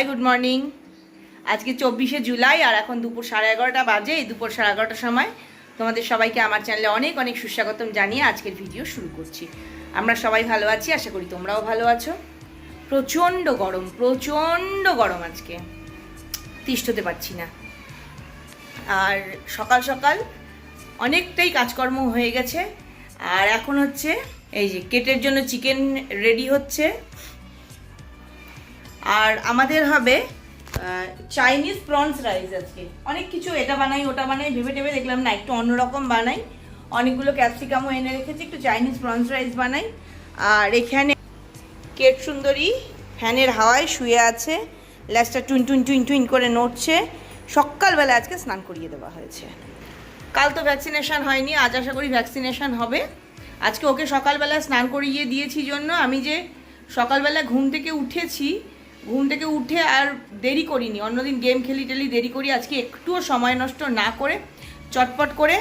Hi good morning আজকে চব্বিশে জুলাই আর এখন দুপুর সাড়ে এগারোটা বাজে। দুপুর সাড়ে এগারোটার সময় তোমাদের সবাইকে আমার চ্যানেলে অনেক অনেক সুস্বাগতম জানিয়ে আজকের ভিডিও শুরু করছি। আমরা সবাই ভালো আছি, আশা করি তোমরাও ভালো আছো। প্রচণ্ড গরম প্রচণ্ড গরম আজকে। তিষ্ঠতে পারছি না। আর সকাল সকাল অনেকটাই কাজকর্ম হয়ে গেছে। আর এখন হচ্ছে এই যে কেটের জন্য চিকেন রেডি হচ্ছে। আর আমাদের হবে চাইনিজ প্রনস রাইস আজকে। অনেক কিছু এটা বানাই, ওটা বানাই, ভেবে টেবে দেখলাম না, একটু অন্যরকম বানাই। অনেকগুলো ক্যাপসিকামও এনে রেখেছি, একটু চাইনিজ প্রনস রাইস বানাই। আর এখানে কেট সুন্দরী ফ্যানের হাওয়ায় শুয়ে আছে ল্যাসটা টুইন টুইন টুইন টুইন করে নড়ছে। সকালবেলা আজকে স্নান করিয়ে দেওয়া হয়েছে। কাল তো ভ্যাকসিনেশন হয়নি, আজ আশা করি ভ্যাকসিনেশন হবে। আজকে ওকে সকালবেলা স্নান করিয়ে দিয়েছি জন্য, আমি যে সকালবেলা ঘুম থেকে উঠেছি ঘুম থেকে উঠে আর দেরি করিনি। অন্যদিন গেম খেলি টেলি দেরি করি। আজকে একটুও সময় নষ্ট না করে চটপট করে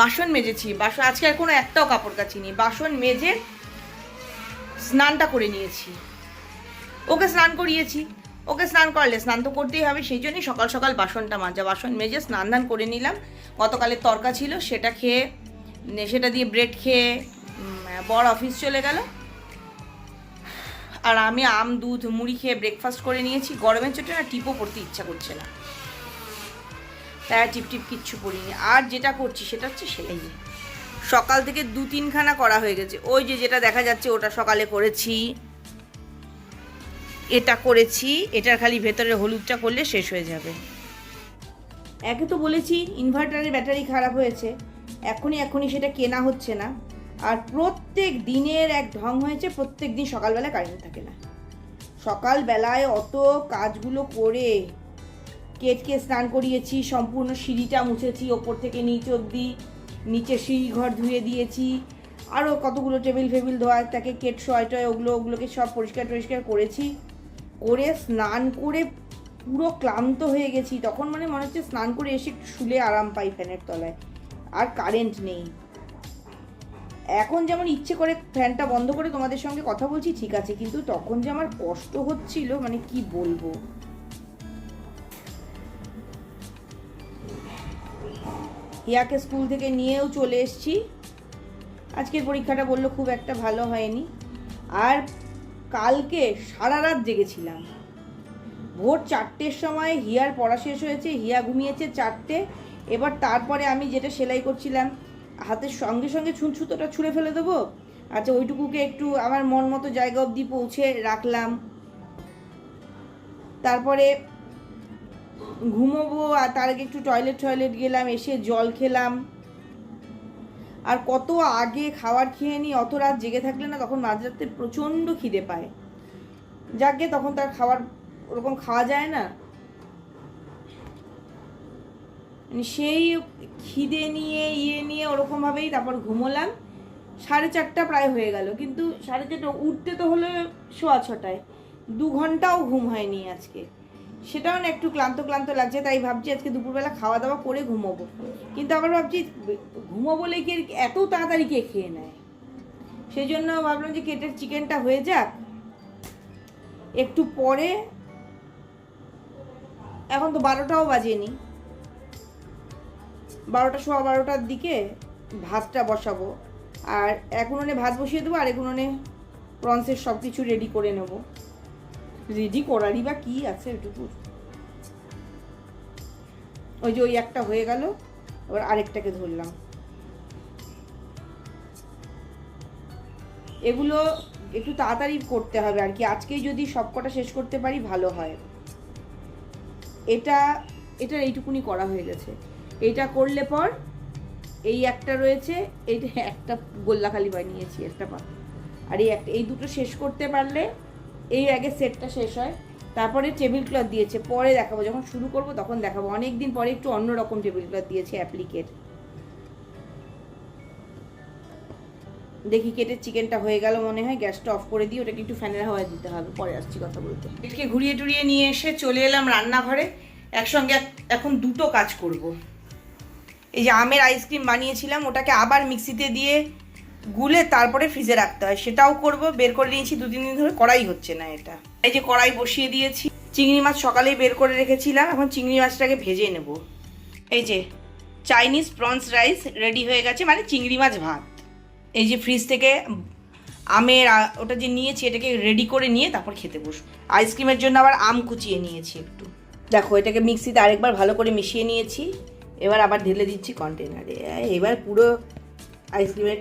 বাসন মেজেছি। বাসন আজকে আর কোনো একটাও কাপড় কাচিনি। বাসন মেজে স্নানটা করে নিয়েছি। ওকে স্নান করিয়েছি। ওকে স্নান করলে স্নান তো করতেই হবে, সেই জন্যই সকাল সকাল বাসনটা মাজা। বাসন মেজে স্নান দান করে নিলাম। গতকালের তরকা ছিল, সেটা খেয়ে সেটা দিয়ে ব্রেড খেয়ে বর অফিস চলে গেল। আর আমি আম, দুধ, মুড়ি খেয়ে ব্রেকফাস্ট করে নিয়েছি। গরমের চোটে না টিপও পড়তে ইচ্ছা করছে না। তাই টিপ টিপ কিচ্ছু পড়িনি। আর যেটা করছি সেটা হচ্ছে সেলাই সকাল থেকে দু তিনখানা করা হয়ে গেছে। ওই যে যেটা দেখা যাচ্ছে ওটা সকালে করেছি। এটা করেছি। এটার খালি ভেতরে হলুদটা করলে শেষ হয়ে যাবে। একে তো বলেছি ইনভার্টারের ব্যাটারি খারাপ হয়েছে। এখনই এখনই সেটা কেনা হচ্ছে না। আর প্রত্যেক দিনের এক ঢং হয়েছে, প্রত্যেক দিন সকালবেলা কারেন্ট থাকে না। সকালবেলায় অত কাজগুলো করে কেটকে স্নান করিয়েছি, সম্পূর্ণ সিঁড়িটা মুছেছি, ওপর থেকে নিচ অব্দি নিচে সিঁড়ি ঘর ধুয়ে দিয়েছি আরও কতগুলো টেবিল ফেবিল ধোয়া, তাকে কেট, শয়, টয়, ওগুলো, ওগুলোকে সব পরিষ্কার টরিষ্কার করেছি। করে স্নান করে পুরো ক্লান্ত হয়ে গেছি, তখন মানে মনে হচ্ছে স্নান করে এসে একটু শুলে আরাম পাই ফ্যানের তলায়। আর কারেন্ট নেই। এখন যেমন ইচ্ছে করে ফ্যানটা বন্ধ করে তোমাদের সঙ্গে কথা বলছি, ঠিক আছে, কিন্তু তখন যে আমার কষ্ট হচ্ছিল মানে কি বলব? হিয়াকে স্কুল থেকে নিয়েও চলে এসছি। আজকের পরীক্ষাটা বলল খুব একটা ভালো হয়নি। আর কালকে সারা রাত জেগেছিলাম। ভোর চারটের সময় হিয়ার পড়া শেষ হয়েছে, হিয়া ঘুমিয়েছে চারটে। এবার তারপরে আমি যেটা সেলাই করছিলাম হাতের সঙ্গে সঙ্গে ছুঁচ সুতোটা ছুঁড়ে ফেলে দেবো? আচ্ছা ওইটুকুকে একটু আমার মন মতো জায়গা অবধি পৌঁছে রাখলাম। তারপরে ঘুমোবো আর তার আগে একটু টয়লেট টয়লেট গেলাম, এসে জল খেলাম। আর কত আগে খাবার খেয়ে নিই, অত রাত জেগে থাকলে না তখন মাঝরাতে প্রচণ্ড খিদে পায়। যাকে তখন তার খাবার ওরকম খাওয়া যায় না মানে সেই খিদে নিয়ে ইয়ে নিয়ে ওরকমভাবেই তারপর ঘুমোলাম। সাড়ে চারটা প্রায় হয়ে গেল, কিন্তু সাড়ে চারটা, উঠতে তো হলো সোয়া ছটায়। দু ঘন্টাও ঘুম হয়নি আজকে। সেটাও না একটু ক্লান্ত ক্লান্ত লাগছে, তাই ভাবছি আজকে দুপুরবেলা খাওয়া দাওয়া করে ঘুমোবো। কিন্তু আবার ভাবছি, ঘুমো বলে কি এত তাড়াতাড়ি কে খেয়ে নেয়? সেই জন্য ভাবলাম যে কেটের চিকেনটা হয়ে যাক। একটু পরে, এখন তো বারোটাও বাজেনি। বারোটা সোয়া বারোটার দিকে ভাতটা বসাবো। আর এক উনুনে ভাত বসিয়ে দেবো, আর এক উনুনে প্রনসের সব কিছু রেডি করে নেব। রেডি করারই বা কী আছে ওইটুকু ওই যে ওই একটা হয়ে গেল, এবার আরেকটাকে ধরলাম। এগুলো একটু তাড়াতাড়ি করতে হবে আর কি, আজকেই যদি সব কটা শেষ করতে পারি ভালো হয়। এটা এটা এইটুকুনি করা হয়ে গেছে। এইটা করলে পর এই একটা রয়েছে এইটা একটা গোল্লাখালি বানিয়েছি, একটা পা। আর এই একটা, এই দুটো শেষ করতে পারলে এই আগে সেটটা শেষ হয়। তারপরে টেবিল ক্লথ দিয়েছে, পরে দেখাবো। যখন শুরু করব তখন দেখাবো। অনেক দিন পরে একটু অন্যরকম টেবিল ক্লথ দিয়েছে অ্যাপ্লিকেট। দেখি কেটে চিকেনটা হয়ে গেল মনে হয়, গ্যাসটা অফ করে দিয়ে ওটাকে একটু ফ্যানের হাওয়া দিতে হবে। পরে আসছি কথা বলতে। এটাকে ঘুরিয়ে টুরিয়ে নিয়ে এসে চলে এলাম রান্নাঘরে। একসঙ্গে এক- এখন দুটো কাজ করব। এই যে আমের আইসক্রিম বানিয়েছিলাম, ওটাকে আবার মিক্সিতে দিয়ে গুলে তারপরে ফ্রিজে রাখতে হয়। সেটাও করব, বের করে নিয়েছি, দু, তিন দিন ধরে কড়াই হচ্ছে না এটা। এই যে কড়াই বসিয়ে দিয়েছি, চিংড়ি মাছ সকালেই বের করে রেখেছিলাম, এখন চিংড়ি মাছটাকে ভেজে নেব। এই যে চাইনিজ প্রনস রাইস রেডি হয়ে গেছে মানে চিংড়ি মাছ ভাত। এই যে ফ্রিজ থেকে আমের ওটা যে নিয়েছি, এটাকে রেডি করে নিয়ে তারপর খেতে বসবো। আইসক্রিমের জন্য আবার আম কুচিয়ে নিয়েছি একটু। দেখো, এটাকে মিক্সিতে আরেকবার ভালো করে মিশিয়ে নিয়েছি। এবার আবার ঢেলে দিচ্ছি কন্টেনারে এবার পুরো আইসক্রিমের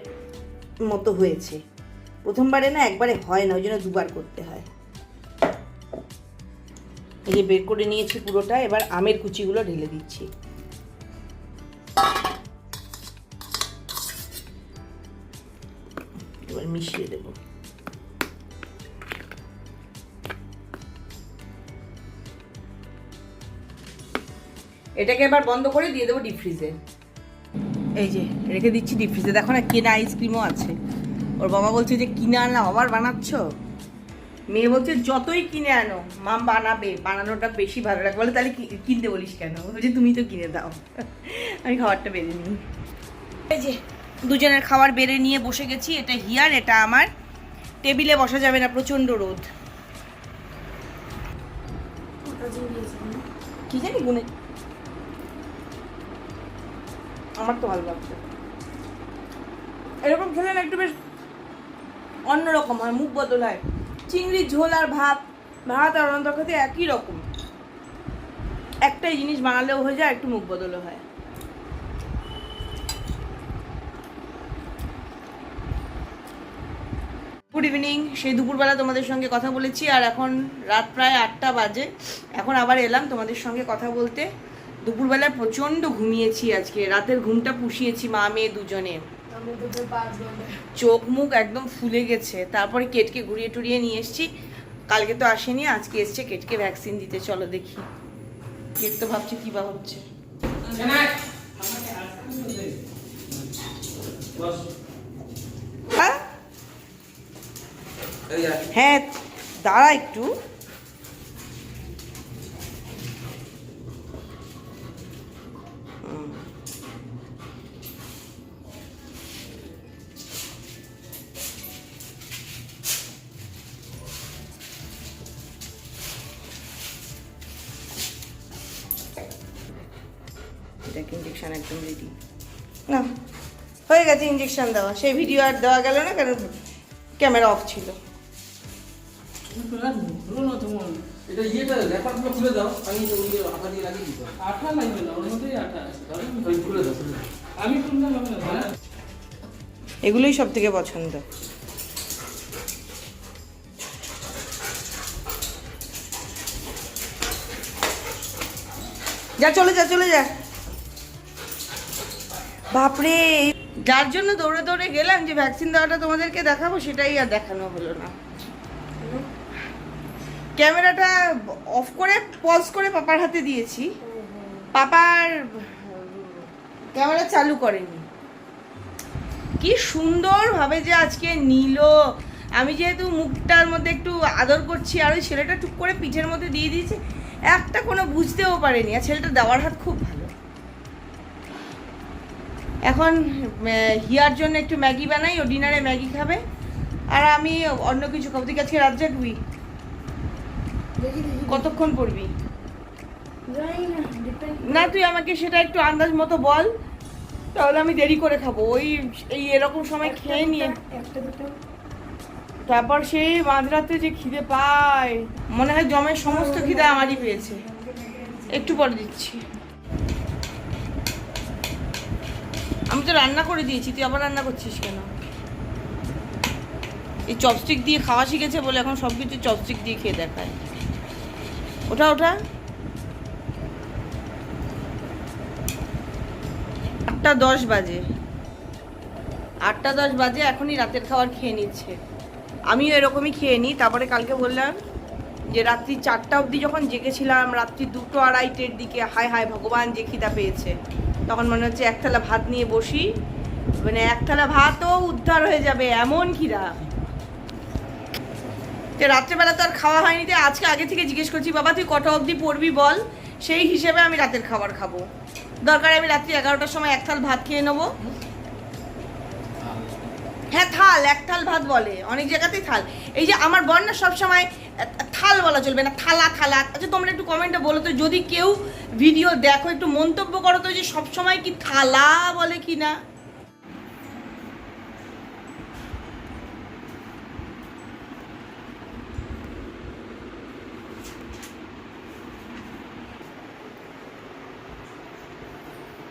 মতো হয়েছে। প্রথমবারে না একবারে হয় না, ওই জন্য দুবার করতে হয়। এই যে বের করে নিয়েছি পুরোটা, এবার আমের কুচিগুলো ঢেলে দিচ্ছি। এবার মিশিয়ে দেবো। এটাকে এবার বন্ধ করে দিয়ে দেবো ডিপ ফ্রিজে এই যে, রেখে দিচ্ছি ডিপ ফ্রিজে দেখো না, কেনা আইসক্রিমও আছে। ওর বাবা বলছে যে, কিনে আনলাম আবার বানাচ্ছ? মেয়ে বলছে, যতই কিনে আনো, মাম বানাবে, বানানোটা বেশি ভালো লাগে। বলে, তাহলে কিনতে বলিস কেন? বলছে, তুমি তো কিনে দাও। আমি খাবারটা বেড়ে নিই। এই যে, দুজনের খাবার বেড়ে নিয়ে বসে গেছি। এটা হিয়ার, এটা আমার। টেবিলে বসা যাবে না, প্রচণ্ড রোদ। কি জানি গুনে আমার তো ভালো লাগছে। এরকম খেলে না একটু বেশ অন্যরকম হয়, মুখ বদল হয়। চিংড়ির ঝোল আর ভাত ভাত আর অনন্ত খেতে একই রকম। একটাই জিনিস বানালেও হয়ে যায়, একটু মুখ বদলও হয়। গুড ইভিনিং সেই দুপুরবেলা তোমাদের সঙ্গে কথা বলেছি, আর এখন রাত প্রায় আটটা বাজে। এখন আবার এলাম তোমাদের সঙ্গে কথা বলতে। দুপুরবেলায় প্রচণ্ড ঘুমিয়েছি আজকে। রাতের ঘুমটা পুষিয়েছি মা মেয়ে দুজনে। চোখ মুখ একদম ফুলে গেছে। তারপরে কেটকে ঘুরিয়ে টুরিয়ে নিয়ে এসেছি। কালকে তো আসেনি আজকে এসছে কেটকে ভ্যাকসিন দিতে। চলো দেখি। কেট তো ভাবছে কি বা হচ্ছে। হ্যাঁ? হ্যাঁ দাঁড়া একটু। ইঞ্জেকশন একদম রেডি না হয়ে গেছে ইঞ্জেকশন দেওয়া। সেই ভিডিও আর দেওয়া গেল না কারণ ক্যামেরা অফ ছিল। ধরো। এগুলোই সব থেকে পছন্দ। যা চলে যা চলে যা। বাপরে। যার জন্য দৌড়ে দৌড়ে গেলাম যে ভ্যাকসিন দেওয়াটা তোমাদেরকে দেখাবো, সেটাই আর দেখানো হলো না। ক্যামেরাটা অফ করে পজ করে পাপার হাতে দিয়েছি। পাপার ক্যামেরা চালু করেনি। কি সুন্দর ভাবে যে আজকে নিল। আমি যেহেতু মুখটার মধ্যে একটু আদর করছি, আর ওই ছেলেটা টুক করে পিঠের মধ্যে দিয়ে দিয়েছে, একটা কোনো বুঝতেও পারেনি। আর ছেলেটা দেওয়ার হাত খুব ভালো। এখন হিয়ার জন্য একটু ম্যাগি বানাই ও ডিনারে ম্যাগি খাবে। আর আমি অন্য কিছু খাব। তুই আজকে রাত জাগবি? কতক্ষণ পড়বি? না তুই আমাকে সেটা একটু আন্দাজ মতো বল। তাহলে আমি দেরি করে খাব। ওই এই এরকম সময় খেয়ে নিয়ে তারপর সেই মাঝরাতে যে খিদে পায় মনে হয় জমের সমস্ত খিদে আমারই পেয়েছে। একটু পরে দিচ্ছি। আমি তো রান্না করে দিয়েছি, তুই আবার রান্না করছিস কেন? এই চপস্টিক দিয়ে খাওয়া শিখেছে বলে এখন সব কিছু চপস্টিক দিয়ে খেয়ে দেখায়। ওঠা ওঠা। আটটা দশ বাজে। আটটা দশ বাজে, এখনই রাতের খাবার খেয়ে নিচ্ছে। আমিও এরকমই খেয়ে নিই। তারপরে কালকে বললাম যে রাত্রি চারটা অবধি যখন জেগেছিলাম, রাত্রি দুটো আড়াইটের দিকে, হায় হায়, ভগবান যে খিদা পেয়েছে। তখন মনে হচ্ছে একতলা ভাত নিয়ে বসি। মানে একতলা ভাতও উদ্ধার হয়ে যাবে এমন খিরা যে রাত্রেবেলা তো আর খাওয়া হয়নি, তো আজকে আগে থেকে জিজ্ঞেস করছি, বাবা, তুই কটা অবধি পড়বি বল? সেই হিসেবে আমি রাতের খাবার খাব। দরকার আমি রাত্রি এগারোটার সময় এক থাল ভাত খেয়ে নেব। হ্যাঁ থাল, এক থাল ভাত বলে, অনেক জায়গাতেই থাল। এই যে আমার বর না সবসময় থাল বলা চলবে না, থালা থালা। আচ্ছা তোমরা একটু কমেন্টে বলো তো, যদি কেউ ভিডিও দেখো, একটু মন্তব্য করো তো যে সবসময় কি থালা বলে কি না?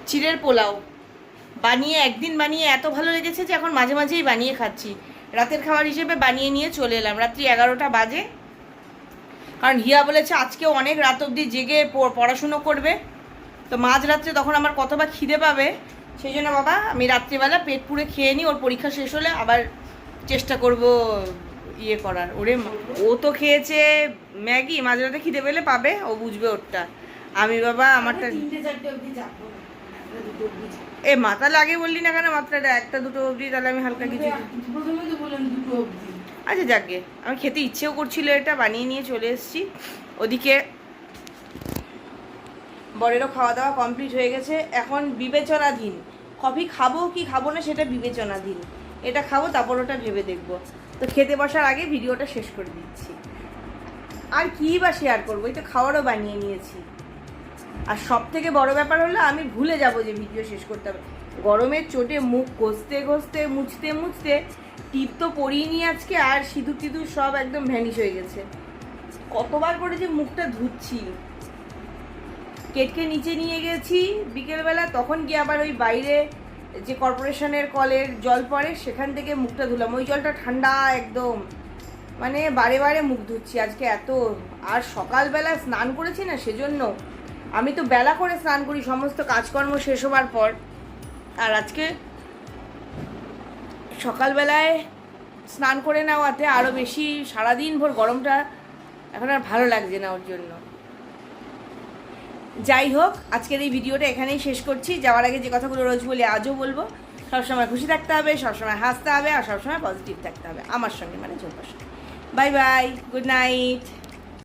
চিড়ের পোলাও। বানিয়ে, একদিন বানিয়ে এত ভালো লেগেছে যে এখন মাঝে মাঝেই বানিয়ে খাচ্ছি। রাতের খাবার হিসেবে বানিয়ে নিয়ে চলে এলাম। রাত্রি এগারোটা বাজে। কারণ হিয়া বলেছে, আজকেও অনেক রাত অবধি জেগে পড়াশুনো করবে। তো মাঝরাত্রে তখন আমার কতবার খিদে পাবে, সেই জন্য বাবা, আমি রাত্রিবেলা পেট পুড়ে খেয়ে নিই, ওর পরীক্ষা শেষ হলে আবার চেষ্টা করব ইয়ে করার। ওরে ও তো খেয়েছে ম্যাগি, মাঝরাতে খিদে পেলে পাবে, ও বুঝবে ওরটা। আমি বাবা, আমারটা এ, মাথা লাগে বললি না কেন? মাত্রাটা একটা, দুটো অবধি, তাহলে আমি হালকা কিছু আচ্ছা যাকে আমি খেতে ইচ্ছেও করছিল এটা, বানিয়ে নিয়ে চলে এসেছি। ওদিকে বরেরও খাওয়া দাওয়া কমপ্লিট হয়ে গেছে। এখন বিবেচনাধীন। কফি খাব কি খাব না, সেটা বিবেচনাধীন। এটা খাব, তারপর ওটা ভেবে দেখব। তো খেতে বসার আগে ভিডিওটা শেষ করে দিচ্ছি। আর কী বা শেয়ার করব? এই তো খাওয়ারও বানিয়ে নিয়েছি। আর সব থেকে বড় ব্যাপার হলো আমি ভুলে যাব যে ভিডিও শেষ করতে হবে। গরমের চোটে মুখ ঘষতে ঘষতে, মুছতে মুছতে টিপ তো পরিনি আজকে আর সিঁদুর টিদুর সব একদম ভ্যানিশ হয়ে গেছে। কতবার করে যে মুখটা ধুচ্ছি। কেটকে নিচে নিয়ে গেছি বিকেলবেলা, তখন গিয়ে আবার ওই বাইরে যে কর্পোরেশনের কলের জল পড়ে, সেখান থেকে মুখটা ধুলাম। ওই জলটা ঠান্ডা একদম। মানে বারে বারে মুখ ধুচ্ছি আজকে এত। আর সকালবেলা স্নান করেছি না সেজন্য আমি তো বেলা করে স্নান করি, সমস্ত কাজকর্ম শেষ হবার পর। আর আজকে সকালবেলায় স্নান করে নেওয়াতে আরও বেশি সারাদিন ভোর গরমটা এখন আর ভালো লাগছে না ওর জন্য। যাই হোক, আজকের এই ভিডিওটা এখানেই শেষ করছি। যাওয়ার আগে যে কথাগুলো রোজ বলি, আজও বলব, সবসময় খুশি থাকতে হবে, সবসময় হাসতে হবে, আর সবসময় পজিটিভ থাকতে হবে, আমার সঙ্গে মানে ঝোপার সঙ্গে। Bye bye good night